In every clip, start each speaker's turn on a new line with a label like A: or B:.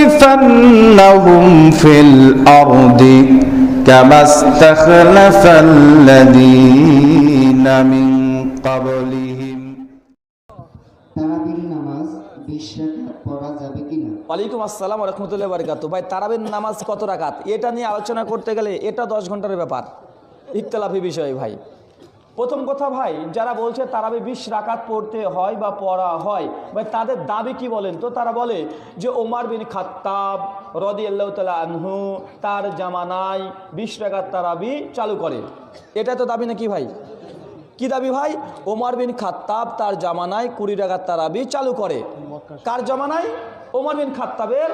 A: ليستخلفنهم في الأرض كما استخلف الذين من قبلهم
B: তারাবির নামাজ বিশ রাকাত পড়া যাবে কিনা
C: ওয়ালাইকুম আসসালাম রহমতুল্লাহ বারকাত ভাই তারাবির নামাজ কত রাকাত এটা নিয়ে আলোচনা করতে গেলে এটা দশ ঘন্টার ব্যাপার ইখতলাফি বিষয় ভাই প্রথম কথা ভাই, যারা বলছে তারাবি বিশ রাকাত পড়তে হয় বা পড়া হয়, ভাই তাদের দাবি কি বলেন? তো তারা বলে যে ওমার বিন খাত্তাব রদি আল্লাহ তালা আনহু তার জামানায় বিশ রাকাত তারাবি চালু করে। এটা তো দাবি নাকি ভাই? কি দাবি ভাই? ওমর বিন খাত্তাব তার জামানায় কুড়ি টাকার তারাবি চালু করে। কার জামানায়? ওমর বিন খাত্তাবের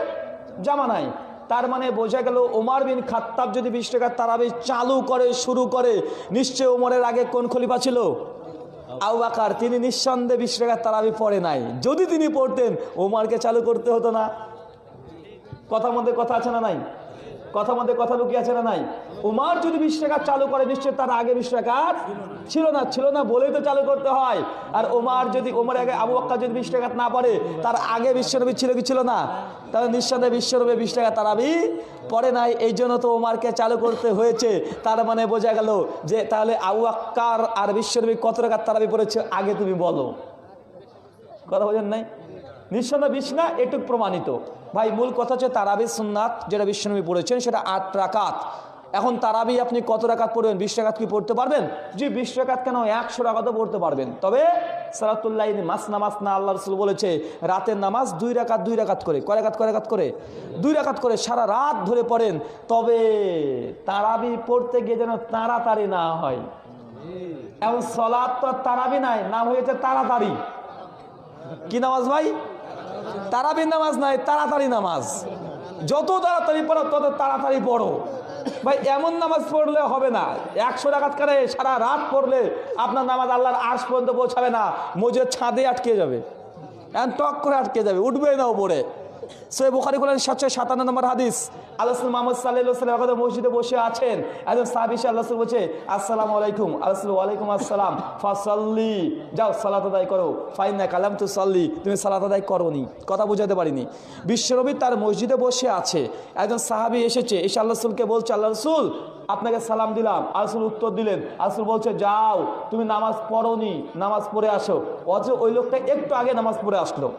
C: জামানায়। তার মানে বোঝা গেল ওমার বিন খাত্তাব যদি বিশ টাকার তারাবি চালু করে, শুরু করে নিশ্চয় ওমরের আগে কোন খলিফা ছিল? আউবাকার তিনি নিঃসন্দেহে বিশ টাকার তারাবি পড়ে নাই। যদি তিনি পড়তেন, ওমারকে চালু করতে হতো না। কথার মধ্যে কথা আছে না নাই? কথার মধ্যে কথা লুকিয়ে আছে না নাই? উমার যদি বিশ টাকা চালু করে, নিশ্চয় তার আগে বিশ টাকা ছিল না ছিল না বলেই তো চালু করতে হয়। আর ওমার যদি ওমর আগে আবু আক্কা যদি বিশ টাকা না পড়ে, তার আগে বিশ্বনবী ছিল কি ছিল না? তাহলে নিঃসন্দেহে বিশ্বনবী বিশ টাকা তারাবি পড়ে নাই। এই জন্য তো ওমারকে চালু করতে হয়েছে। তার মানে বোঝা গেল যে তাহলে আবু আক্কার আর বিশ্বনবী কত টাকার তারাবি পড়েছে? আগে তুমি বলো। কথা বোঝেন নাই? নিঃসন্দেহে বিশ না এটুক প্রমাণিত। ভাই, মূল কথা হচ্ছে তারাবি সুন্নাত, যেটা বিশ্বনবী পড়েছেন, সেটা আট রাকাত। এখন তারাবি আপনি কত রাকাত পড়বেন? বিশ রাকাত কি পড়তে পারবেন? জি, বিশ রাকাত কেন? একশো রাকাতও পড়তে পারবেন। তবে সালাতুল্লাহ মাস নামাজ না আল্লাহ রসুল বলেছে, রাতের নামাজ দুই রাকাত দুই রাকাত করে। কয় রাকাত কয় রাকাত করে? দুই রাকাত করে, সারা রাত ধরে পড়েন। তবে তারাবি পড়তে গিয়ে যেন তাড়াতাড়ি না হয়। এবং সলাৎ তো তারাবি নাই, নাম হয়েছে তাড়াতাড়ি। কি নামাজ ভাই? তারাবি নামাজ নাই, তাড়াতাড়ি নামাজ। যত তাড়াতাড়ি পড়ো, তত তাড়াতাড়ি পড়ো। ভাই, এমন নামাজ পড়লে হবে না। একশো টাকাত করে সারা রাত পড়লে আপনার নামাজ আল্লাহর আশ পর্যন্ত পৌঁছাবে না। মজুর ছাদে আটকে যাবে। টক করে আটকে যাবে। উঠবে না উপরে। সে বুখারি খোলেন সাতশো সাতান্ন নম্বর হাদিস। আল্লাহ মোহাম্মদ সাল্লাহ সাল্লাম মসজিদে বসে আছেন। একজন সাহাবিস আল্লাহ বলছে, আসসালামু আলাইকুম। আল্লাহ ওয়ালাইকুম আসসালাম। ফাসাল্লি। যাও, সালাত আদায় করো। ফাইনা কালাম তু সাল্লি। তুমি সালাত আদায় করনি। কথা বুঝাতে পারিনি। বিশ্বনবী তার মসজিদে বসে আছে। একজন সাহাবি এসেছে, এসে আল্লাহ রসুলকে বলছে, আল্লাহ রসুল, আপনাকে সালাম দিলাম। আসল উত্তর দিলেন। আসল বলছে, যাও, তুমি নামাজ পড়োনি, নামাজ পড়ে আসো। অথচ ওই লোকটা একটু আগে নামাজ পড়ে আসলো।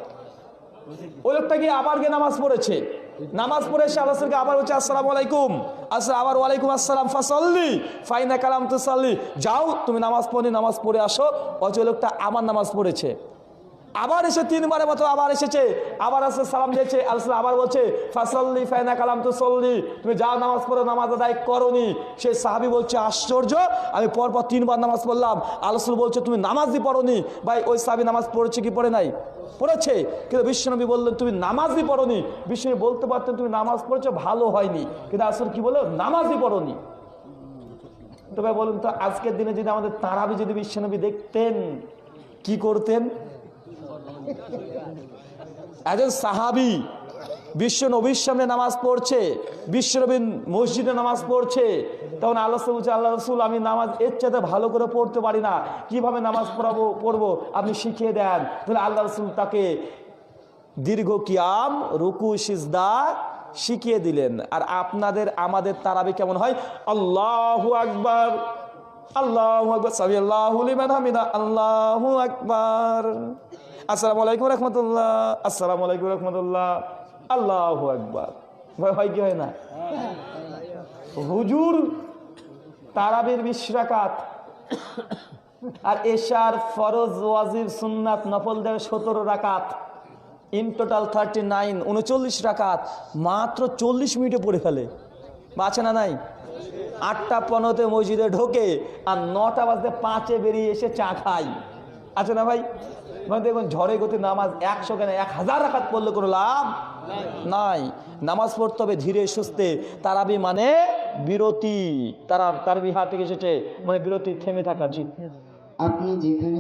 C: ওই লোকটা গিয়ে আবার গিয়ে নামাজ পড়েছে। নামাজ পড়ে এসে আল্লাহকে আবার হচ্ছে আসসালাম আলাইকুম। আসলে আবার ওয়ালাইকুম আসসালাম, ফাসাল্লি। ফাইনা কালাম তো সাল্লি। যাও, তুমি নামাজ পড়ি নামাজ পড়ে আসো। অথচ লোকটা আমার নামাজ পড়েছে। আবার এসে তিনবারের মতো আবার এসেছে, আবার আসে সালাম দিয়েছে, আল্লাহ আবার বলছে, ফাসল্লি ফাইনা কালাম তো সল্লি তুমি যাও, নামাজ পড়ো, নামাজ আদায় করনি। সেই সাহাবি বলছে, আশ্চর্য, আমি পরপর তিনবার নামাজ পড়লাম। আলসুল বলছে, তুমি নামাজই পড়নি। ভাই, ওই সাহাবি নামাজ পড়েছে কি পড়ে নাই? পড়েছে। কিন্তু বিশ্বনবী বললেন, তুমি নামাজই পড়নি। বিশ্বনবী বলতে পারতেন, তুমি নামাজ পড়েছো, ভালো হয়নি। কিন্তু আসল কি বলো নামাজই পড়নি। তবে বলুন তো, আজকের দিনে যদি আমাদের তারাবি যদি বিশ্বনবী দেখতেন, কি করতেন? একজন সাহাবি বিশ্ব নবীর সামনে নামাজ পড়ছে বিশ্বনবীর মসজিদে নামাজ পড়ছে। তখন আল্লাহ বলছে, আল্লাহ রসুল, আমি নামাজ এর চাইতে ভালো করে পড়তে পারি না। কীভাবে নামাজ পড়াবো, পড়ব? আপনি শিখিয়ে দেন। তাহলে আল্লাহ রসুল তাকে দীর্ঘ কিয়াম, রুকু, সিজদা শিখিয়ে দিলেন। আর আপনাদের, আমাদের তারাবি কেমন হয়? আল্লাহ আকবার। আল্লাহু আকবার সামি আল্লাহু হামিদা, আল্লাহু আকবার। আসসালামু আলাইকুম রহমতুল্লাহ আসসালামু আলাইকুম রহমতুল্লাহ, আল্লাহু আকবার। ভয় হয় কি হয় না? হুজুর তারাবির বিশ রাকাত আর এশার ফরজ ওয়াজিব সুন্নাত নফল দেয় সতেরো রাকাত। ইন টোটাল থার্টি নাইন উনচল্লিশ রাকাত, মাত্র চল্লিশ মিনিটে পড়ে ফেলে। বা আছে না নাই? আটটা পনেরোতে মসজিদে ঢোকে আর নটা বাজতে পাঁচে বেরিয়ে এসে চা খাই। আছে না ভাই? মানে দেখুন, ঝড়ে গতি নামাজ একশো কেন? এক হাজার রাখাত পড়লে কোনো লাভ নাই। নামাজ পড়তে হবে ধীরে সুস্থে। তারাবি মানে বিরতি। তারা তার বিহার থেকে এসেছে। মানে বিরতি থেমে থাকা জি
B: আপনি যেখানে